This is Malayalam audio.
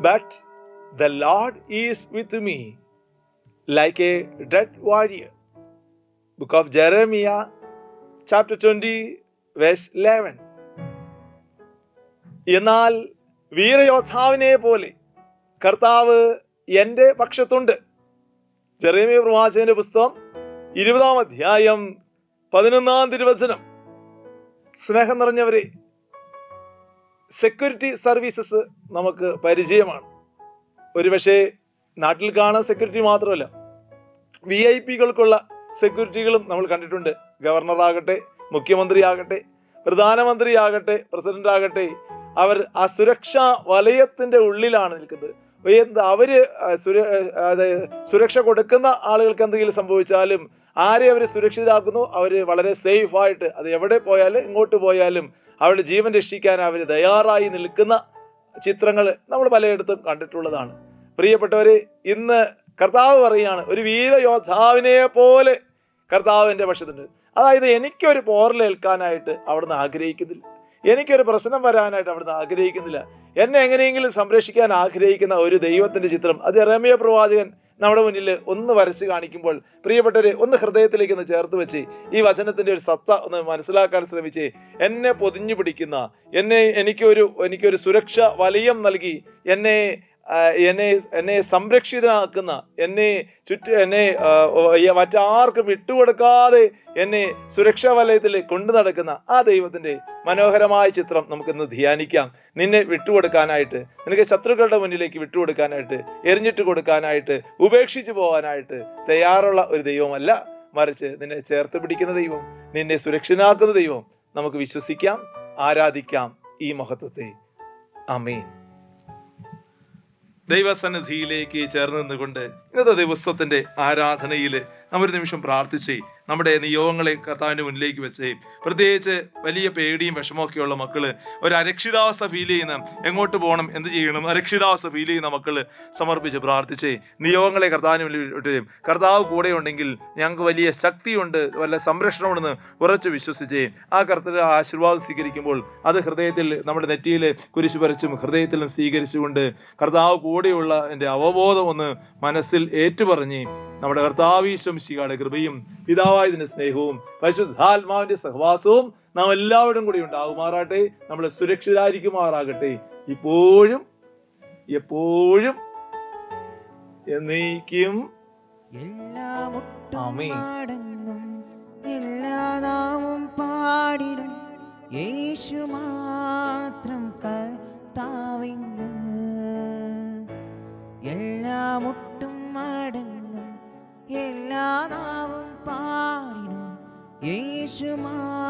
But the Lord is with me like a dead warrior. Book of Jeremiah, chapter 20, verse 11. എന്നാൽ വീരയോദ്ധാവിനെ പോലെ കർത്താവ് എന്റെ പക്ഷത്തുണ്ട് ജെറേമിയ പ്രവാചകന്റെ പുസ്തകം ഇരുപതാം അധ്യായം പതിനൊന്നാം തിരുവചനം സ്നേഹം നിറഞ്ഞവരെ സെക്യൂരിറ്റി സർവീസസ് നമുക്ക് പരിചയമാണ്. ഒരുപക്ഷെ നാട്ടിൽ കാണാൻ സെക്യൂരിറ്റി മാത്രമല്ല വി ഐ പികൾക്കുള്ള സെക്യൂരിറ്റികളും നമ്മൾ കണ്ടിട്ടുണ്ട്. ഗവർണർ ഗവർണറാകട്ടെ മുഖ്യമന്ത്രി ആകട്ടെ പ്രധാനമന്ത്രി ആകട്ടെ പ്രസിഡന്റ് ആകട്ടെ അവർ ആ സുരക്ഷാ വലയത്തിന്റെ ഉള്ളിലാണ് നിൽക്കുന്നത്. എന്ത് അതായത് സുരക്ഷ കൊടുക്കുന്ന ആളുകൾക്ക് എന്തെങ്കിലും സംഭവിച്ചാലും ആരെ അവർ സുരക്ഷിതരാക്കുന്നു അവർ വളരെ സേഫായിട്ട് അത് എവിടെ പോയാലും ഇങ്ങോട്ട് പോയാലും അവരുടെ ജീവൻ രക്ഷിക്കാൻ അവർ തയ്യാറായി നിൽക്കുന്ന ചിത്രങ്ങൾ നമ്മൾ പലയിടത്തും കണ്ടിട്ടുള്ളതാണ്. പ്രിയപ്പെട്ടവർ ഇന്ന് കർത്താവ് പറയുകയാണ് ഒരു വീരയോദ്ധാവിനെ പോലെ കർത്താവിന്റെ പക്ഷത്തുണ്ട്. അതായത് എനിക്കൊരു പോറലേൽക്കാനായിട്ട് അവിടുന്ന് ആഗ്രഹിക്കുന്നില്ല. എനിക്കൊരു പ്രശ്നം വരാനായിട്ട് അവിടുന്ന് ആഗ്രഹിക്കുന്നില്ല. എന്നെ എങ്ങനെയെങ്കിലും സംരക്ഷിക്കാൻ ആഗ്രഹിക്കുന്ന ഒരു ദൈവത്തിന്റെ ചിത്രം അത് റമ്യ പ്രവാചകൻ നമ്മുടെ മുന്നിൽ ഒന്ന് വരച്ച് കാണിക്കുമ്പോൾ പ്രിയപ്പെട്ടവരെ ഒന്ന് ഹൃദയത്തിലേക്ക് ഒന്ന് ചേർത്ത് വെച്ച് ഈ വചനത്തിന്റെ ഒരു സത്ത ഒന്ന് മനസ്സിലാക്കാൻ ശ്രമിച്ച് എന്നെ പൊതിഞ്ഞു പിടിക്കുന്ന എന്നെ എനിക്കൊരു എനിക്കൊരു സുരക്ഷ വലയം നൽകി എന്നെ എന്നെ എന്നെ സംരക്ഷിതനാക്കുന്ന എന്നെ ചുറ്റ എന്നെ മറ്റാർക്കും വിട്ടുകൊടുക്കാതെ എന്നെ സുരക്ഷാ വലയത്തിൽ കൊണ്ടു നടക്കുന്ന ആ ദൈവത്തിന്റെ മനോഹരമായ ചിത്രം നമുക്കിന്ന് ധ്യാനിക്കാം. നിന്നെ വിട്ടുകൊടുക്കാനായിട്ട് നിനക്ക് ശത്രുക്കളുടെ മുന്നിലേക്ക് വിട്ടുകൊടുക്കാനായിട്ട് എറിഞ്ഞിട്ട് കൊടുക്കാനായിട്ട് ഉപേക്ഷിച്ചു പോകാനായിട്ട് തയ്യാറുള്ള ഒരു ദൈവമല്ല മറിച്ച് നിന്നെ ചേർത്ത് പിടിക്കുന്ന ദൈവം നിന്നെ സുരക്ഷിതനാക്കുന്ന ദൈവം നമുക്ക് വിശ്വസിക്കാം ആരാധിക്കാം ഈ മഹത്വത്തെ. അമീൻ ദൈവസന്നിധിയിലേക്ക് ചേർന്ന് നിന്നുകൊണ്ട് ഇന്നത്തെ ദിവസത്തിന്റെ ആരാധനയിൽ നമ്മൊരു നിമിഷം പ്രാർത്ഥിച്ച് നമ്മുടെ നിയോഗങ്ങളെ കർത്താവിന്റെ മുന്നിലേക്ക് വെച്ച് പ്രത്യേകിച്ച് വലിയ പേടിയും വിഷമമൊക്കെയുള്ള മക്കൾ ഒരു അരക്ഷിതാവസ്ഥ ഫീൽ ചെയ്യുന്ന എങ്ങോട്ട് പോകണം എന്ത് ചെയ്യണം അരക്ഷിതാവസ്ഥ ഫീൽ ചെയ്യുന്ന മക്കൾ സമർപ്പിച്ച് പ്രാർത്ഥിച്ച് നിയോഗങ്ങളെ കർത്താവിന് മുന്നിൽ ഇട്ട് കർത്താവ് കൂടെ ഉണ്ടെങ്കിൽ ഞങ്ങൾക്ക് വലിയ ശക്തിയുണ്ട് വല്ല സംരക്ഷണമുണ്ടെന്ന് ഉറച്ചു വിശ്വസിച്ച് ആ കർത്തൃ ആശീർവാദം സ്വീകരിക്കുമ്പോൾ അത് ഹൃദയത്തിൽ നമ്മുടെ നെറ്റിയിൽ കുരിശു വരച്ചും ഹൃദയത്തിലും സ്വീകരിച്ചുകൊണ്ട് കർത്താവ് കൂടെയുള്ള എന്റെ അവബോധം ഒന്ന് മനസ്സിൽ ഏറ്റുപറഞ്ഞ് നമ്മുടെ കർത്താവീശ്വംശിയുടെ കൃപയും പിതാവായതിന്റെ സ്നേഹവും പരിശുദ്ധാത്മാവിന്റെ സഹവാസവും നാം എല്ലാവരും കൂടി ഉണ്ടാകുമാറാട്ടെ നമ്മൾ സുരക്ഷിതരായിരിക്കുമാറാകട്ടെ. ഇപ്പോഴും എപ്പോഴും എന്നേക്കും. എല്ലാ നാവും പാടിടും. യേശു എല്ലാ നാവും പാടിടും യേശു മാത്രം